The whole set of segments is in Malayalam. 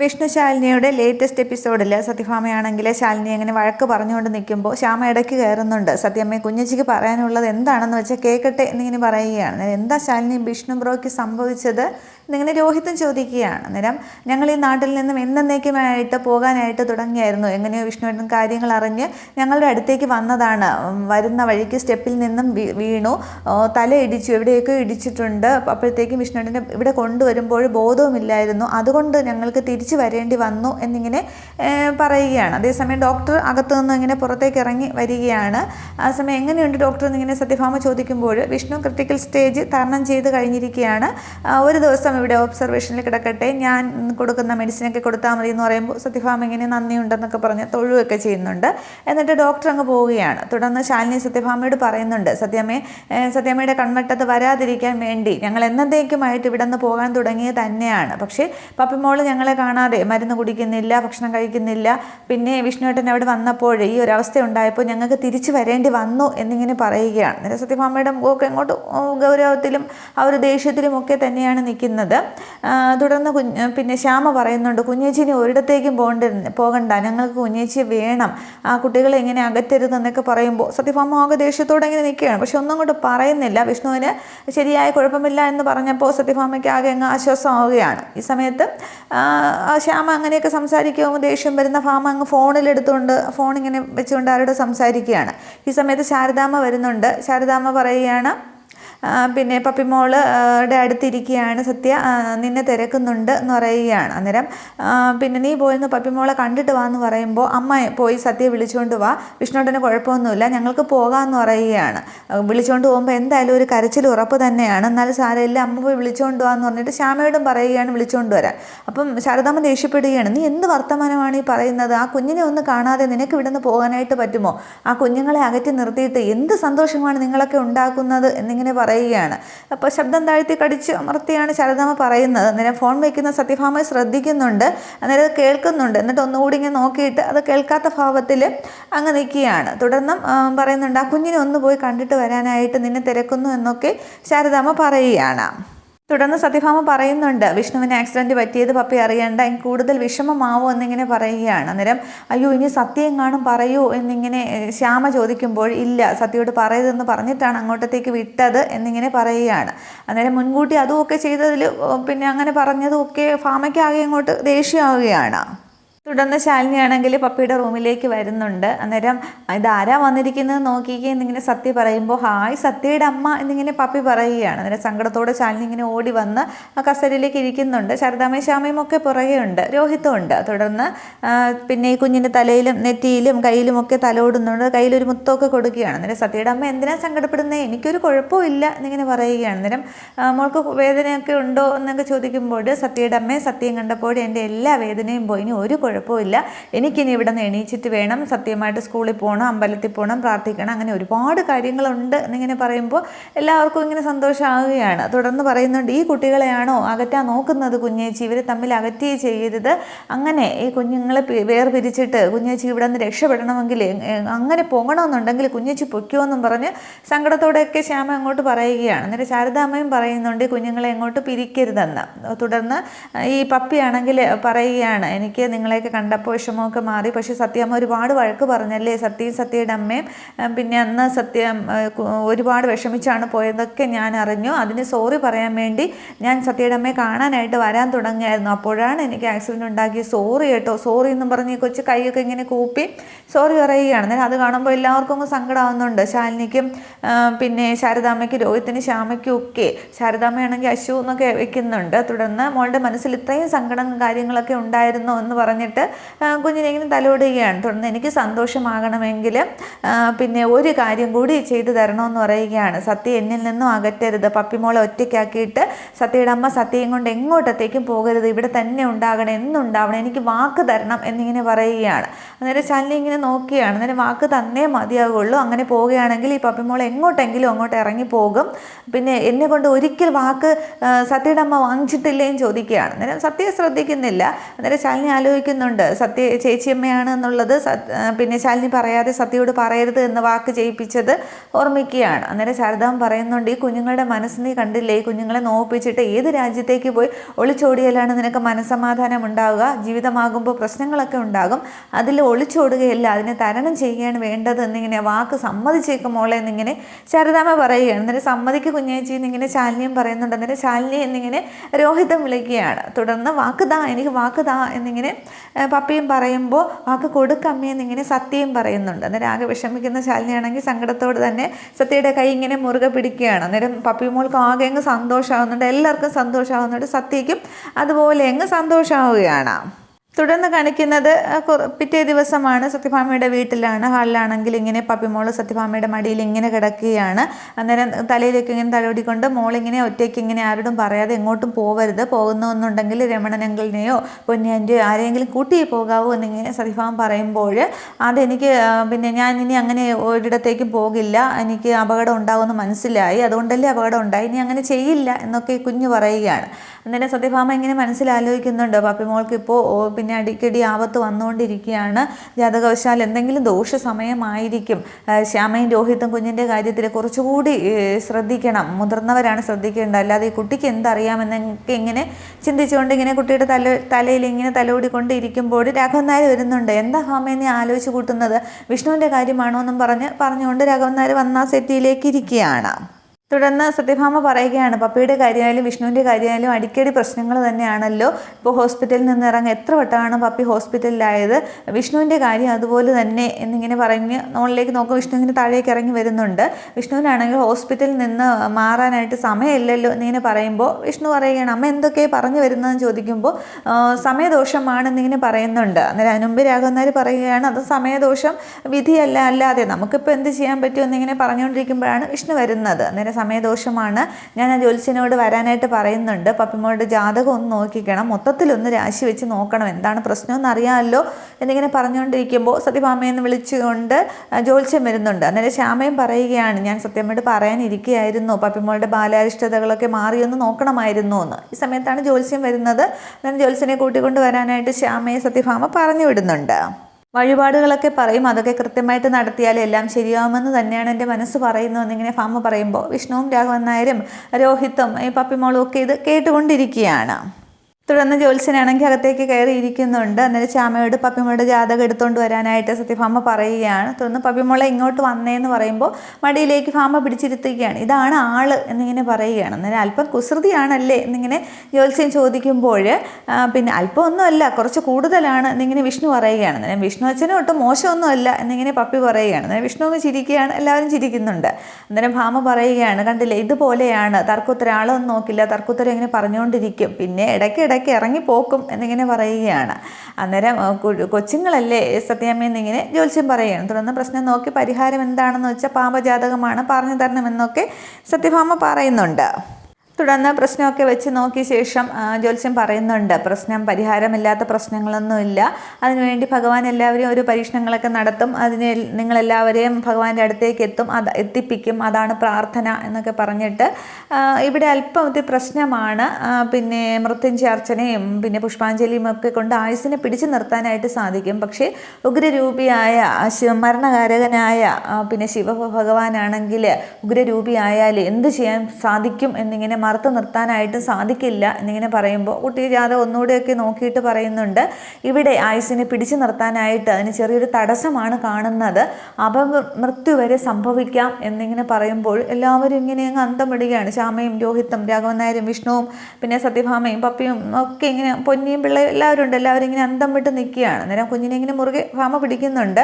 വിഷ്ണു ശാലിനിയുടെ ലേറ്റസ്റ്റ് എപ്പിസോഡിൽ സത്യഭാമയാണെങ്കിൽ ശാലിനി അങ്ങനെ വഴക്ക് പറഞ്ഞുകൊണ്ട് നിൽക്കുമ്പോൾ ശ്യാമ ഇടയ്ക്ക് കയറുന്നുണ്ട് സത്യമ്മ കുഞ്ഞച്ചിക്ക് പറയാനുള്ളത് എന്താണെന്ന് വെച്ചാൽ കേൾക്കട്ടെ എന്നിങ്ങനെ പറയുകയാണ്. എന്താ ശാലിനി വിഷ്ണു ബ്രോയ്ക്ക് സംഭവിച്ചത്? എന്നിങ്ങനെ രോഹിത്തും ചോദിക്കുകയാണ്. അന്നേരം ഞങ്ങൾ ഈ നാട്ടിൽ നിന്നും എന്നേക്കുമായിട്ട് പോകാനായിട്ട് തുടങ്ങിയായിരുന്നു. എങ്ങനെയോ വിഷ്ണുവേട്ടൻ കാര്യങ്ങൾ അറിഞ്ഞ് ഞങ്ങളുടെ അടുത്തേക്ക് വന്നതാണ്. വരുന്ന വഴിക്ക് സ്റ്റെപ്പിൽ നിന്നും വീണു. ഓ, തല ഇടിച്ചു. എവിടെയൊക്കെ ഇടിച്ചിട്ടുണ്ട്. അപ്പോഴത്തേക്കും വിഷ്ണുവേട്ടനെ ഇവിടെ കൊണ്ടുവരുമ്പോൾ ബോധവുമില്ലായിരുന്നു. അതുകൊണ്ട് ഞങ്ങൾക്ക് തിരിച്ചു വരേണ്ടി വന്നു എന്നിങ്ങനെ പറയുകയാണ്. അതേസമയം ഡോക്ടർ അകത്തു നിന്ന് ഇങ്ങനെ പുറത്തേക്ക് ഇറങ്ങി വരികയാണ്. ആ സമയം എങ്ങനെയുണ്ട് ഡോക്ടർ എന്നിങ്ങനെ സത്യഭാമ ചോദിക്കുമ്പോൾ വിഷ്ണു ക്രിട്ടിക്കൽ സ്റ്റേജ് തരണം ചെയ്ത് കഴിഞ്ഞിരിക്കുകയാണ്. ഒരു ദിവസം ഇവിടെ ഒബ്സർവേഷനിൽ കിടക്കട്ടെ. ഞാൻ കൊടുക്കുന്ന മെഡിസിനൊക്കെ കൊടുത്താൽ മതി എന്ന് പറയുമ്പോൾ സത്യഭാമ ഇങ്ങനെ നന്ദിയുണ്ടെന്നൊക്കെ പറഞ്ഞ് തൊഴുവൊക്കെ ചെയ്യുന്നുണ്ട്. എന്നിട്ട് ഡോക്ടർ അങ്ങ് പോവുകയാണ്. തുടർന്ന് ശാലിനി സത്യഭാമയോട് പറയുന്നുണ്ട് സത്യമേ സത്യമ്മയുടെ കൺവെട്ടത്ത് വരാതിരിക്കാൻ വേണ്ടി ഞങ്ങൾ എന്നത്തേക്കുമായിട്ട് ഇവിടെ നിന്ന് പോകാൻ തുടങ്ങിയത് തന്നെയാണ്. പക്ഷേ പപ്പിമോൾ ഞങ്ങളെ കാണാതെ മരുന്ന് കുടിക്കുന്നില്ല ഭക്ഷണം കഴിക്കുന്നില്ല. പിന്നെ വിഷ്ണുവേട്ടൻ അവിടെ വന്നപ്പോൾ ഈ ഒരു അവസ്ഥ ഉണ്ടായപ്പോൾ ഞങ്ങൾക്ക് തിരിച്ചു വരേണ്ടി വന്നു എന്നിങ്ങനെ പറയുകയാണ്. സത്യഭാമയുടെ മുഖമൊക്കെ എങ്ങോട്ട് ഗൗരവത്തിലും ആ ഒരു ദേഷ്യത്തിലും ഒക്കെ തന്നെയാണ് നിൽക്കുന്നത്. ആ, തുടർന്ന് കുഞ്ഞ് പിന്നെ ശ്യാമ പറയുന്നുണ്ട് കുഞ്ഞേച്ചിനി ഒരിടത്തേക്കും പോകണ്ട പോകണ്ട. ഞങ്ങൾക്ക് കുഞ്ഞേച്ചി വേണം. ആ കുട്ടികളെ എങ്ങനെ അകറ്റരുത് എന്നൊക്കെ പറയുമ്പോൾ സത്യഭാമ ആകെ ദേഷ്യത്തോടെ ഇങ്ങനെ നിൽക്കുകയാണ്. പക്ഷെ ഒന്നും കൊണ്ട് പറയുന്നില്ല. വിഷ്ണുവിന് ശരിയായ കുഴപ്പമില്ല എന്ന് പറഞ്ഞപ്പോൾ സത്യഭാമയ്ക്ക് ആകെ അങ്ങ് ആശ്വാസമാവുകയാണ്. ഈ സമയത്ത് ശ്യാമ അങ്ങനെയൊക്കെ സംസാരിക്കുമ്പോൾ ദേഷ്യം വരുന്ന ഭാമ അങ്ങ് ഫോണിലെടുത്തുകൊണ്ട് ഫോൺ ഇങ്ങനെ വെച്ചുകൊണ്ട് ആരോട് സംസാരിക്കുകയാണ്. ഈ സമയത്ത് ശാരദാമ്മ വരുന്നുണ്ട്. ശാരദാമ്മ പറയുകയാണ് പിന്നെ പപ്പിമോൾ ആ, ടെ അടുത്തിരിക്കുകയാണ് സത്യ. നിന്നെ തിരക്കുന്നുണ്ട് എന്ന് പറയുകയാണ് അന്നേരം. പിന്നെ നീ പോയെന്ന് പപ്പിമോളെ കണ്ടിട്ട് വാ എന്ന് പറയുമ്പോൾ അമ്മ പോയി സത്യ വിളിച്ചുകൊണ്ട് വാ. വിഷ്ണുട്ടന് കുഴപ്പമൊന്നുമില്ല ഞങ്ങൾക്ക് പോകാമെന്ന് പറയുകയാണ്. വിളിച്ചുകൊണ്ട് പോകുമ്പോൾ എന്തായാലും ഒരു കരച്ചിൽ ഉറപ്പ് തന്നെയാണ്. എന്നാലും സാരമില്ല അമ്മ പോയി വിളിച്ചുകൊണ്ട് വാ എന്ന് പറഞ്ഞിട്ട് ശ്യാമയോടും പറയുകയാണ് വിളിച്ചുകൊണ്ട് വരാൻ. അപ്പം ശാരദാമ്മ ദേഷ്യപ്പെടുകയാണ് നീ എന്ത് വർത്തമാനമാണ് ഈ പറയുന്നത്? ആ കുഞ്ഞിനെ ഒന്ന് കാണാതെ നിനക്ക് ഇവിടെ നിന്ന് പോകാനായിട്ട് പറ്റുമോ? ആ കുഞ്ഞുങ്ങളെ അകറ്റി നിർത്തിയിട്ട് എന്ത് സന്തോഷമാണ് നിങ്ങളൊക്കെ ഉണ്ടാക്കുന്നത്? എന്നിങ്ങനെ പറയുകയാണ്. അപ്പോൾ ശബ്ദം താഴ്ത്തി കടിച്ച് അമർത്തിയാണ് ശാരദാമ്മ പറയുന്നത്. അന്നേരം ഫോൺ വയ്ക്കുന്ന സത്യഭാമ ശ്രദ്ധിക്കുന്നുണ്ട്. അന്നേരം അത് കേൾക്കുന്നുണ്ട്. എന്നിട്ട് ഒന്നുകൂടി ഇങ്ങനെ നോക്കിയിട്ട് അത് കേൾക്കാത്ത ഭാവത്തിൽ അങ്ങ് നിൽക്കുകയാണ്. തുടർന്നും പറയുന്നുണ്ട് ആ കുഞ്ഞിനെ ഒന്ന് പോയി കണ്ടിട്ട് വരാനായിട്ട് നിന്നെ തിരക്കുന്നു എന്നൊക്കെ ശാരദാമ്മ പറയുകയാണ്. തുടർന്ന് സത്യഭാമ പറയുന്നുണ്ട് വിഷ്ണുവിന് ആക്സിഡന്റ് പറ്റിയത് പപ്പി അറിയണ്ട എനിക്ക് കൂടുതൽ വിഷമമാവോ എന്നിങ്ങനെ പറയുകയാണ്. അന്നേരം അയ്യോ ഇനി സത്യം കാണും പറയൂ എന്നിങ്ങനെ ശ്യാമ ചോദിക്കുമ്പോൾ ഇല്ല സത്യയോട് പറയതെന്ന് പറഞ്ഞിട്ടാണ് അങ്ങോട്ടത്തേക്ക് വിട്ടത് എന്നിങ്ങനെ പറയുകയാണ്. അന്നേരം മുൻകൂട്ടി അതുമൊക്കെ ചെയ്തതിൽ പിന്നെ അങ്ങനെ പറഞ്ഞതും ഒക്കെ ഫാമയ്ക്കാകെ അങ്ങോട്ട് ദേഷ്യമാവുകയാണ്. തുടർന്ന് ശാലിനിയാണെങ്കിൽ പപ്പിയുടെ റൂമിലേക്ക് വരുന്നുണ്ട്. അന്നേരം ഇതാരാ വന്നിരിക്കുന്നത് നോക്കിക്കേ എന്നിങ്ങനെ സത്യ പറയുമ്പോൾ ഹായ് സത്യയുടെ അമ്മ എന്നിങ്ങനെ പപ്പി പറയുകയാണ്. അന്നേരം സങ്കടത്തോടെ ശാലിനി ഇങ്ങനെ ഓടി വന്ന് ആ കസേരയിലേക്ക് ഇരിക്കുന്നുണ്ട്. ശാരദാമയും ശ്യാമയും ഒക്കെ പുറകെയുണ്ട് രോഹിത്തും ഉണ്ട് തുടർന്ന് പിന്നെ ഈ കുഞ്ഞിന്റെ തലയിലും നെറ്റിയിലും കയ്യിലും ഒക്കെ തലോടുന്നുണ്ട് കയ്യിലൊരു മുത്തൊക്കെ കൊടുക്കുകയാണ്. അന്നേരം സത്യയുടെ അമ്മ എന്തിനാ സങ്കടപ്പെടുന്നത് എനിക്കൊരു കുഴപ്പമില്ല എന്നിങ്ങനെ പറയുകയാണ്. അന്നേരം മോൾക്ക് വേദനയൊക്കെ ഉണ്ടോ? എന്നൊക്കെ ചോദിക്കുമ്പോൾ സത്യയുടെ അമ്മയെ സത്യം കണ്ടപ്പോൾ എന്റെ എല്ലാ വേദനയും പോയി. ഇനി ഒരു കുഴപ്പമില്ല. എനിക്കിനി ഇവിടെ നിന്ന് എണീച്ചിട്ട് വേണം സത്യമായിട്ട് സ്കൂളിൽ പോകണം അമ്പലത്തിൽ പോകണം പ്രാർത്ഥിക്കണം അങ്ങനെ ഒരുപാട് കാര്യങ്ങളുണ്ട് എന്നിങ്ങനെ പറയുമ്പോൾ എല്ലാവർക്കും ഇങ്ങനെ സന്തോഷമാവുകയാണ്. തുടർന്ന് പറയുന്നുണ്ട് ഈ കുട്ടികളെയാണോ അകറ്റാൻ നോക്കുന്നത് കുഞ്ഞേച്ചി? ഇവർ തമ്മിൽ അകറ്റുകയെ ചെയ്യരുത്. അങ്ങനെ ഈ കുഞ്ഞുങ്ങളെ വേർപിരിച്ചിട്ട് കുഞ്ഞേച്ചി ഇവിടെ നിന്ന് രക്ഷപ്പെടണമെങ്കിൽ അങ്ങനെ പോകണമെന്നുണ്ടെങ്കിൽ കുഞ്ഞേച്ചി പൊയ്ക്കുമെന്നും പറഞ്ഞ് സങ്കടത്തോടെയൊക്കെ ശ്യാമ അങ്ങോട്ട് പറയുകയാണ്. എന്നിട്ട് ശാരദാമ്മയും പറയുന്നുണ്ട് കുഞ്ഞുങ്ങളെ എങ്ങോട്ട് പിരിക്കരുതെന്ന്. തുടർന്ന് ഈ പപ്പിയാണെങ്കിൽ പറയുകയാണ് എനിക്ക് നിങ്ങളെയൊക്കെ കണ്ടപ്പോൾ വിഷമമൊക്കെ മാറി. പക്ഷേ സത്യമ്മ ഒരുപാട് വഴക്ക് പറഞ്ഞല്ലേ? സത്യയും സത്യയുടെ അമ്മയും പിന്നെ അന്ന് സത്യം ഒരുപാട് വിഷമിച്ചാണ് പോയതൊക്കെ ഞാൻ അറിഞ്ഞു. അതിന് സോറി പറയാൻ വേണ്ടി ഞാൻ സത്യയുടെ അമ്മയെ കാണാനായിട്ട് വരാൻ തുടങ്ങിയായിരുന്നു. അപ്പോഴാണ് എനിക്ക് ആക്സിഡന്റ് ഉണ്ടാക്കി സോറി കേട്ടോ. സോറി എന്നും പറഞ്ഞ് കൊച്ചു കൈയൊക്കെ ഇങ്ങനെ കൂപ്പി സോറി പറയുകയാണ്. അന്നേരം അത് കാണുമ്പോൾ എല്ലാവർക്കും സങ്കടമാവുന്നുണ്ട്. ശാലിനിക്കും പിന്നെ ശാരദാമ്മയ്ക്ക് രോഹിത്തിന് ശ്യാമയ്ക്കും ഒക്കെ. ശാരദാമ്മയാണെങ്കിൽ അശു എന്നൊക്കെ വെക്കുന്നുണ്ട് തുടർന്ന് മോളുടെ മനസ്സിൽ ഇത്രയും സങ്കടം കാര്യങ്ങളൊക്കെ ഉണ്ടായിരുന്നോ എന്ന് പറഞ്ഞിട്ട് ആ, കുഞ്ഞിനെ തലോടുകയാണ്. തുടർന്ന് എനിക്ക് സന്തോഷമാകണമെങ്കിൽ പിന്നെ ഒരു കാര്യം കൂടി ചെയ്തു തരണമെന്ന് പറയുകയാണ്. സത്യ എന്നിൽ നിന്നും അകറ്റരുത്. പപ്പിമോളെ ഒറ്റയ്ക്കാക്കിയിട്ട് സത്യയുടെ അമ്മ സത്യയും കൊണ്ട് എങ്ങോട്ടത്തേക്കും പോകരുത്. ഇവിടെ തന്നെ ഉണ്ടാകണം. എന്നുണ്ടാവണം. എനിക്ക് വാക്ക് തരണം എന്നിങ്ങനെ പറയുകയാണ്. അന്നേരം ശാലിനി ഇങ്ങനെ നോക്കിയാണ്. അന്നേരം വാക്ക് തന്നേ മതിയാകുള്ളൂ അങ്ങനെ പോവുകയാണെങ്കിൽ ഈ പപ്പിമോൾ എങ്ങോട്ടെങ്കിലും അങ്ങോട്ട് ഇറങ്ങി പോകും. പിന്നെ എന്നെ കൊണ്ട് ഒരിക്കൽ വാക്ക് സത്യയുടെ അമ്മ വാങ്ങിച്ചിട്ടില്ലേന്ന് ചോദിക്കുകയാണ്. അന്നേരം സത്യം ശ്രദ്ധിക്കുന്നില്ല. അന്നേരം ശാലിനി ആലോചിക്കുന്നുണ്ട് ഓർമ്മിപ്പിക്കുന്നുണ്ട് സത്യ ചേച്ചിയമ്മയാണ് എന്നുള്ളത് പിന്നെ ശാലിനി പറയാതെ സത്യയോട് പറയരുത് എന്ന വാക്ക് ചെയ്യിപ്പിച്ചത് ഓർമ്മിക്കുകയാണ്. അന്നേരം ശാരദാമ്മ പറയുന്നുണ്ട് ഈ കുഞ്ഞുങ്ങളുടെ മനസ്സ് നീ കണ്ടില്ലേ? ഈ കുഞ്ഞുങ്ങളെ നോപ്പിച്ചിട്ട് ഏത് രാജ്യത്തേക്ക് പോയി ഒളിച്ചോടിയാലാണ് നിനക്ക് മനസ്സമാധാനം ഉണ്ടാവുക? ജീവിതമാകുമ്പോൾ പ്രശ്നങ്ങളൊക്കെ ഉണ്ടാകും. അതിൽ ഒളിച്ചോടുകയല്ല അതിനെ തരണം ചെയ്യുകയാണ് വേണ്ടത് എന്നിങ്ങനെ വാക്ക് സമ്മതിച്ചേക്കും മോളെ എന്നിങ്ങനെ ശാരദാമ്മ പറയുകയാണ്. അന്നേരം സമ്മതിക്ക് കുഞ്ഞേച്ചി എന്നിങ്ങനെ ശാലിനിയും പറയുന്നുണ്ട്. അന്നേരം ശാലിനി എന്നിങ്ങനെ രോഹിതം വിളിക്കുകയാണ്. തുടർന്ന് വാക്ക് ദാ എനിക്ക് വാക്ക് ദാ എന്നിങ്ങനെ പപ്പിയും പറയുമ്പോൾ വാക്ക് കൊടുക്കമ്മയെന്ന് ഇങ്ങനെ സത്യയും പറയുന്നുണ്ട്. അന്നേരം ആകെ വിഷമിക്കുന്ന ശാലിനിയാണെങ്കിൽ സങ്കടത്തോട് തന്നെ സത്യയുടെ കൈ ഇങ്ങനെ മുറുകെ പിടിക്കുകയാണ്. അന്നേരം പപ്പി മോൾക്ക് ആകെ അങ്ങ് സന്തോഷമാകുന്നുണ്ട് എല്ലാവർക്കും സന്തോഷമാകുന്നുണ്ട് സത്യയ്ക്കും. അതുപോലെ അങ്ങ് സന്തോഷമാവുകയാണ് തുടർന്ന് കാണിക്കുന്നത് പിറ്റേ ദിവസമാണ് സത്യഭാമയുടെ വീട്ടിലാണ്. ഹാളിലാണെങ്കിൽ ഇങ്ങനെ പപ്പിമോൾ സത്യഭാമയുടെ മടിയിൽ ഇങ്ങനെ കിടക്കുകയാണ്. അന്നേരം തലയിലേക്ക് ഇങ്ങനെ തലോടിക്കൊണ്ട് മോളിങ്ങനെ ഒറ്റയ്ക്ക് ഇങ്ങനെ ആരോടും പറയാതെ എങ്ങോട്ടും പോവരുത്. പോകുന്നുണ്ടെങ്കിൽ രമണനങ്കിളിനെയോ പൊന്നിയന്റെയോ ആരെങ്കിലും കൂട്ടി പോകാവൂ എന്നിങ്ങനെ സത്യഭാമ പറയുമ്പോൾ അതെനിക്ക് പിന്നെ ഞാൻ ഇനി അങ്ങനെ ഒരിടത്തേക്കും പോകില്ല. എനിക്ക് അപകടം ഉണ്ടാവുമെന്ന് മനസ്സിലായി. അതുകൊണ്ടല്ലേ അപകടം ഉണ്ടായി. ഇനി അങ്ങനെ ചെയ്യില്ല എന്നൊക്കെ കുഞ്ഞ് പറയുകയാണ്. അന്നേരം സത്യഭാമ ഇങ്ങനെ മനസ്സിലാലോചിക്കുന്നുണ്ട്. പപ്പിമോൾക്ക് ഇപ്പോൾ പിന്നെ അടിക്കടി ആപത്ത് വന്നുകൊണ്ടിരിക്കുകയാണ്. ജാതകവശാൽ എന്തെങ്കിലും ദോഷ സമയമായിരിക്കും ശ്യാമയും രോഹിത്തും കുഞ്ഞിന്റെ കാര്യത്തിൽ കുറച്ചുകൂടി ശ്രദ്ധിക്കണം. മുതിർന്നവരാണ് ശ്രദ്ധിക്കേണ്ടത്. അല്ലാതെ ഈ കുട്ടിക്ക് എന്തറിയാമെന്നൊക്കെ ഇങ്ങനെ ചിന്തിച്ചുകൊണ്ട് ഇങ്ങനെ കുട്ടിയുടെ തല തലയിൽ ഇങ്ങനെ തലോടിക്കൊണ്ട് ഇരിക്കുമ്പോൾ രാഘവൻ നായർ വരുന്നുണ്ട്. എന്താ ഭാമയെന്നെ ആലോചിച്ച് കൂട്ടുന്നത്? വിഷ്ണുവിന്റെ കാര്യമാണോ? എന്നും പറഞ്ഞ് പറഞ്ഞുകൊണ്ട് രാഘവൻ നായർ വന്ന സെറ്റിയിലേക്ക് ഇരിക്കുകയാണ്. തുടർന്ന് സത്യഭാമ പറയുകയാണ് പപ്പയുടെ കാര്യമായാലും വിഷ്ണുവിന്റെ കാര്യമായാലും അടിക്കടി പ്രശ്നങ്ങൾ തന്നെയാണല്ലോ. ഇപ്പോൾ ഹോസ്പിറ്റലിൽ നിന്ന് ഇറങ്ങി എത്ര വട്ടമാണ് പപ്പി ഹോസ്പിറ്റലിലായത്? വിഷ്ണുവിന്റെ കാര്യം അതുപോലെ തന്നെ എന്നിങ്ങനെ പറഞ്ഞ് നോളിലേക്ക് നോക്കും വിഷ്ണു ഇങ്ങനെ താഴേക്ക് ഇറങ്ങി വരുന്നുണ്ട്. വിഷ്ണുവിനാണെങ്കിൽ ഹോസ്പിറ്റലിൽ നിന്ന് മാറാനായിട്ട് സമയമില്ലല്ലോ എന്നിങ്ങനെ പറയുമ്പോൾ വിഷ്ണു പറയുകയാണ് അമ്മ എന്തൊക്കെ പറഞ്ഞു വരുന്നതെന്ന് ചോദിക്കുമ്പോൾ "ആ, സമയദോഷമാണെന്നിങ്ങനെ പറയുന്നുണ്ട്. അന്നേരം അനുമ്പ് രാഘവന്നാർ പറയുകയാണ് അത് സമയദോഷം വിധിയല്ല അല്ലാതെ നമുക്കിപ്പോൾ എന്ത് ചെയ്യാൻ പറ്റും എന്നിങ്ങനെ പറഞ്ഞുകൊണ്ടിരിക്കുമ്പോഴാണ് വിഷ്ണു വരുന്നത്. അന്നേരം സമയദോഷമാണ്. ഞാൻ ആ ജ്യോത്സ്യനോട് വരാനായിട്ട് പറയുന്നുണ്ട്. പപ്പിമോളുടെ ജാതകം ഒന്ന് നോക്കിക്കണം. മൊത്തത്തിലൊന്ന് രാശി വെച്ച് നോക്കണം. എന്താണ് പ്രശ്നമെന്ന് അറിയാമല്ലോ എന്നിങ്ങനെ പറഞ്ഞുകൊണ്ടിരിക്കുമ്പോൾ സത്യഭാമയെന്ന് വിളിച്ചുകൊണ്ട് ജ്യോത്സ്യം വരുന്നുണ്ട്. അന്നേരം ശ്യാമയും പറയുകയാണ് ഞാൻ സത്യമ്മയോട് പറയാനിരിക്കുകയായിരുന്നു. പപ്പിമോളുടെ ബാലാരിഷ്ടതകളൊക്കെ മാറിയൊന്ന് നോക്കണമായിരുന്നു എന്ന്. ഈ സമയത്താണ് ജ്യോത്സ്യം വരുന്നത്. ഞാൻ ജ്യോത്സ്യനെ കൂട്ടിക്കൊണ്ട് വരാനായിട്ട് ശ്യാമയെ സത്യഭാമ പറഞ്ഞു വിടുന്നുണ്ട്. വഴിപാടുകളൊക്കെ പറയും. അതൊക്കെ കൃത്യമായിട്ട് നടത്തിയാൽ എല്ലാം ശരിയാവുമെന്ന് തന്നെയാണ് എന്റെ മനസ്സ് പറയുന്നത് എന്നിങ്ങനെ ഫാമ പറയുമ്പോൾ. വിഷ്ണുവും രാഘവൻ നായരും രോഹിത്തും ഈ പപ്പിമോളും ഒക്കെ ഇത് കേട്ടുകൊണ്ടിരിക്കുകയാണ്. തുടർന്ന് ജ്യോത്സ്യനാണെങ്കിൽ അകത്തേക്ക് കയറി ഇരിക്കുന്നുണ്ട്. അന്നേരം ശ്യാമയോട് പപ്പിമോളുടെ ജാതകം എടുത്തുകൊണ്ട് വരാനായിട്ട് സത്യഭാമ പറയുകയാണ്. തുടർന്ന് പപ്പിമോളെ ഇങ്ങോട്ട് വന്നേന്ന് പറയുമ്പോൾ മടിയിലേക്ക് ഭാമ പിടിച്ചിരുത്തുകയാണ്. ഇതാണ് ആൾ എന്നിങ്ങനെ പറയുകയാണ്. അന്നേരം അല്പം കുസൃതിയാണല്ലേ എന്നിങ്ങനെ ജ്യോത്സ്യൻ ചോദിക്കുമ്പോൾ പിന്നെ അല്പം ഒന്നുമല്ല കുറച്ച് കൂടുതലാണ് എന്നിങ്ങനെ വിഷ്ണു പറയുകയാണ്. അന്നേരം വിഷ്ണു അച്ഛനും ഒട്ടും മോശമൊന്നുമല്ല എന്നിങ്ങനെ പപ്പി പറയുകയാണ്. അന്നേരം വിഷ്ണു ഒന്ന് ചിരിക്കുകയാണ് എല്ലാവരും ചിരിക്കുന്നുണ്ട്. അന്നേരം ഭാമ പറയുകയാണ് കണ്ടില്ലേ ഇതുപോലെയാണ് തർക്കുത്തരം ആളൊന്നും നോക്കില്ല തർക്കുത്തരം ഇങ്ങനെ പറഞ്ഞുകൊണ്ടിരിക്കും. പിന്നെ ഇടയ്ക്ക് ഇടയ്ക്ക് ഇറങ്ങിപ്പോക്കും എന്നിങ്ങനെ പറയുകയാണ്. അന്നേരം കൊച്ചുങ്ങളല്ലേ സത്യാമ്മയെന്നിങ്ങനെ ജ്യോത്സ്യം പറയുകയാണ്. തുടർന്ന് പ്രശ്നം നോക്കി പരിഹാരം എന്താണെന്ന് വെച്ചാൽ പാപജാതകമാണ് പറഞ്ഞു തരണമെന്നൊക്കെ സത്യഭാമ പറയുന്നുണ്ട്. തുടർന്ന് പ്രശ്നമൊക്കെ വെച്ച് നോക്കിയ ശേഷം ജ്യോത്സ്യം പറയുന്നുണ്ട്. പ്രശ്നം പരിഹാരമില്ലാത്ത പ്രശ്നങ്ങളൊന്നുമില്ല. അതിനുവേണ്ടി ഭഗവാൻ എല്ലാവരെയും ഒരു പരീക്ഷണങ്ങളൊക്കെ നടത്തും. അതിന് നിങ്ങളെല്ലാവരെയും ഭഗവാന്റെ അടുത്തേക്ക് എത്തും. അത് എത്തിപ്പിക്കും. അതാണ് പ്രാർത്ഥന എന്നൊക്കെ പറഞ്ഞിട്ട് ഇവിടെ അല്പം പ്രശ്നമാണ്. പിന്നെ മൃത്യുഞ്ജാർച്ചനയും പിന്നെ പുഷ്പാഞ്ജലിയും ഒക്കെ കൊണ്ട് ആയുസിനെ പിടിച്ചു നിർത്താനായിട്ട് സാധിക്കും. പക്ഷേ ഉഗ്രരൂപിയായ മരണകാരകനായ പിന്നെ ശിവ ഭഗവാനാണെങ്കിൽ ഉഗ്രരൂപിയായാൽ എന്ത് ചെയ്യാൻ സാധിക്കും എന്നിങ്ങനെ മറുത്ത് നിർത്താനായിട്ട് സാധിക്കില്ല എന്നിങ്ങനെ പറയുമ്പോൾ കുട്ടി ജാഥ ഒന്നുകൂടെയൊക്കെ നോക്കിയിട്ട് പറയുന്നുണ്ട്. ഇവിടെ ആയുസിനെ പിടിച്ചു നിർത്താനായിട്ട് അതിന് ചെറിയൊരു തടസ്സമാണ് കാണുന്നത്. അപമൃത്യു വരെ സംഭവിക്കാം എന്നിങ്ങനെ പറയുമ്പോൾ എല്ലാവരും ഇങ്ങനെ അങ്ങ് അന്തമിടുകയാണ്. ശ്യാമയും രോഹിത്തും രാഘവൻ നായരും വിഷ്ണുവും പിന്നെ സത്യഭാമയും പപ്പിയും ഒക്കെ ഇങ്ങനെ പൊന്നിയും പിള്ളയും എല്ലാവരും ഉണ്ട്. എല്ലാവരും ഇങ്ങനെ അന്തം വിട്ട് നിൽക്കുകയാണ്. അന്നേരം കുഞ്ഞിനെ ഇങ്ങനെ മുറുകെ ഭാമ പിടിക്കുന്നുണ്ട്.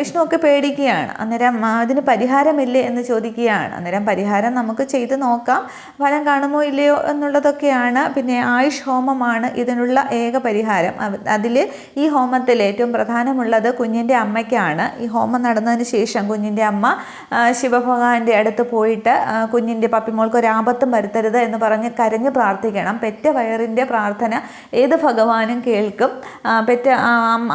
വിഷ്ണു ഒക്കെ പേടിക്കുകയാണ്. അന്നേരം അതിന് പരിഹാരമില്ലേ എന്ന് ചോദിക്കുകയാണ്. അന്നേരം പരിഹാരം നമുക്ക് ചെയ്ത് നോക്കാം. ഫലം കാണുമോ ഇല്ലയോ എന്നുള്ളതൊക്കെയാണ്. പിന്നെ ആയുഷ് ഹോമമാണ് ഇതിനുള്ള ഏക പരിഹാരം. അതിൽ ഈ ഹോമത്തിൽ ഏറ്റവും പ്രധാനമുള്ളത് കുഞ്ഞിന്റെ അമ്മയ്ക്കാണ്. ഈ ഹോമം നടന്നതിന് ശേഷം കുഞ്ഞിന്റെ അമ്മ ശിവഭഗവാന്റെ അടുത്ത് പോയിട്ട് കുഞ്ഞിന്റെ പപ്പിമോൾക്ക് ഒരു ആപത്തും വരുത്തരുത് എന്ന് പറഞ്ഞ് കരഞ്ഞ് പ്രാർത്ഥിക്കണം. പെറ്റ വയറിന്റെ പ്രാർത്ഥന ഏത് ഭഗവാനും കേൾക്കും. പെറ്റ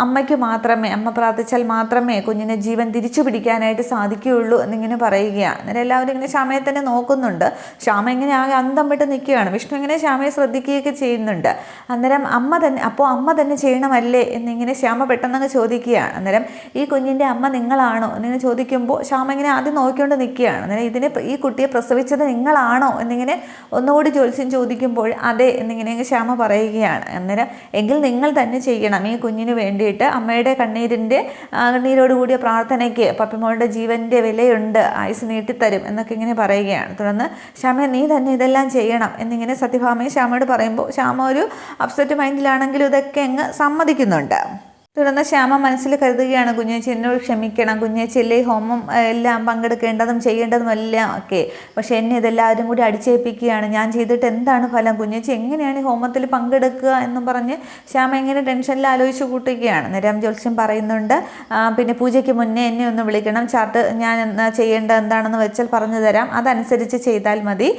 അമ്മയ്ക്ക് മാത്രമേ അമ്മ പ്രാർത്ഥിച്ചാൽ മാത്രമേ കുഞ്ഞിനെ ജീവൻ തിരിച്ചു പിടിക്കാനായിട്ട് സാധിക്കുകയുള്ളൂ എന്നിങ്ങനെ പറയുകയാണ്. അന്നേരം എല്ലാവരും ഇങ്ങനെ ക്ഷമയെ തന്നെ നോക്കുന്നുണ്ട്. ക്ഷാമ ഇങ്ങനെ ആകെ അന്തം വിട്ട് നിൽക്കുകയാണ്. വിഷ്ണു ഇങ്ങനെ ശ്യാമയെ ശ്രദ്ധിക്കുകയൊക്കെ ചെയ്യുന്നുണ്ട്. അന്നേരം അമ്മ തന്നെ അപ്പോൾ അമ്മ തന്നെ ചെയ്യണമല്ലേ എന്നിങ്ങനെ ശ്യാമ പെട്ടെന്നങ്ങ് ചോദിക്കുകയാണ്. അന്നേരം ഈ കുഞ്ഞിന്റെ അമ്മ നിങ്ങളാണോ എന്നിങ്ങനെ ചോദിക്കുമ്പോൾ ശ്യാമ ഇങ്ങനെ ആദ്യം നോക്കിക്കൊണ്ട് നിൽക്കുകയാണ്. അന്നേരം ഇതിനെ ഈ കുട്ടിയെ പ്രസവിച്ചത് നിങ്ങളാണോ എന്നിങ്ങനെ ഒന്നുകൂടി ജ്യോത്സ്യം ചോദിക്കുമ്പോൾ അതെ എന്നിങ്ങനെ ശ്യാമ പറയുകയാണ്. അന്നേരം എങ്കിൽ നിങ്ങൾ തന്നെ ചെയ്യണം. ഈ കുഞ്ഞിന് വേണ്ടിയിട്ട് അമ്മയുടെ കണ്ണീരിന്റെ കണ്ണീരോടുകൂടിയ പ്രാർത്ഥനയ്ക്ക് പപ്പിമോളുടെ ജീവന്റെ വിലയുണ്ട്. ആയുസ് നീട്ടിത്തരും എന്നൊക്കെ ഇങ്ങനെ പറയുകയാണ്. തുടർന്ന് ശ്യാമ നീ തന്നെ ഇതെല്ലാം ചെയ്യണം എന്നിങ്ങനെ സത്യഭാമയെ ശ്യാമയോട് പറയുമ്പോൾ ശ്യാമ ഒരു അപ്സെറ്റ് മൈൻഡിലാണെങ്കിലും ഇതൊക്കെ അങ്ങ് സമ്മതിക്കുന്നുണ്ട്. തുടർന്ന് ശ്യാമ മനസ്സിൽ കരുതുകയാണ് കുഞ്ഞേച്ചി എന്നോട് ക്ഷമിക്കണം. കുഞ്ഞേച്ചിയല്ലേ ഹോമം എല്ലാം പങ്കെടുക്കേണ്ടതും ചെയ്യേണ്ടതും എല്ലാം ഒക്കെ. പക്ഷേ എന്നെ ഇതെല്ലാവരും കൂടി അടിച്ചേൽപ്പിക്കുകയാണ്. ഞാൻ ചെയ്തിട്ട് എന്താണ് ഫലം? കുഞ്ഞേച്ചി എങ്ങനെയാണ് ഈ ഹോമത്തിൽ പങ്കെടുക്കുക എന്നും പറഞ്ഞ് ശ്യാമ എങ്ങനെ ടെൻഷനിൽ ആലോചിച്ച് കൂട്ടുകയാണ്. നിരം ജോത്സ്യം പറയുന്നുണ്ട്. പിന്നെ പൂജയ്ക്ക് മുന്നേ എന്നെ ഒന്ന് വിളിക്കണം. ചാർട്ട് ഞാൻ ചെയ്യേണ്ടത് എന്താണെന്ന് വെച്ചാൽ പറഞ്ഞു തരാം. അതനുസരിച്ച് ചെയ്താൽ മതി.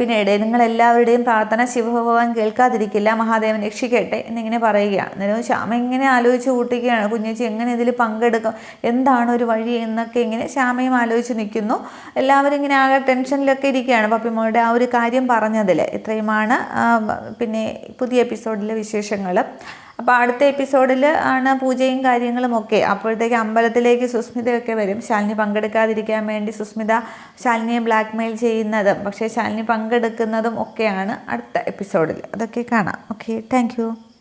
പിന്നെ ഇടയിൽ നിങ്ങളെല്ലാവരുടെയും പ്രാർത്ഥന ശിവഭഗവാൻ കേൾക്കാതിരിക്കില്ല. മഹാദേവൻ രക്ഷിക്കട്ടെ എന്നിങ്ങനെ പറയുകയാണ്. നിരവും ശ്യാമ എങ്ങനെ ആലോചിച്ച് കൂട്ടുകയാണ് കുഞ്ഞേച്ചി എങ്ങനെ ഇതിൽ പങ്കെടുക്കാം? എന്താണ് ഒരു വഴി എന്നൊക്കെ ഇങ്ങനെ ശ്യാമയും ആലോചിച്ച് നിൽക്കുന്നു. എല്ലാവരും ഇങ്ങനെ ആകെ ടെൻഷനിലൊക്കെ ഇരിക്കുകയാണ് പപ്പിമോയുടെ ആ ഒരു കാര്യം പറഞ്ഞതിൽ. ഇത്രയുമാണ് പിന്നെ പുതിയ എപ്പിസോഡിലെ വിശേഷങ്ങൾ. അപ്പോൾ അടുത്ത എപ്പിസോഡിൽ ആണ് പൂജയും കാര്യങ്ങളും ഒക്കെ. അപ്പോഴത്തേക്ക് അമ്പലത്തിലേക്ക് സുസ്മിതയൊക്കെ വരും. ശാലിനി പങ്കെടുക്കാതിരിക്കാൻ വേണ്ടി സുസ്മിത ശാലിനിയെ ബ്ലാക്ക് മെയിൽ ചെയ്യുന്നതും. പക്ഷേ ശാലിനി പങ്കെടുക്കുന്നതും ഒക്കെയാണ് അടുത്ത എപ്പിസോഡിൽ. അതൊക്കെ കാണാം. Okay thank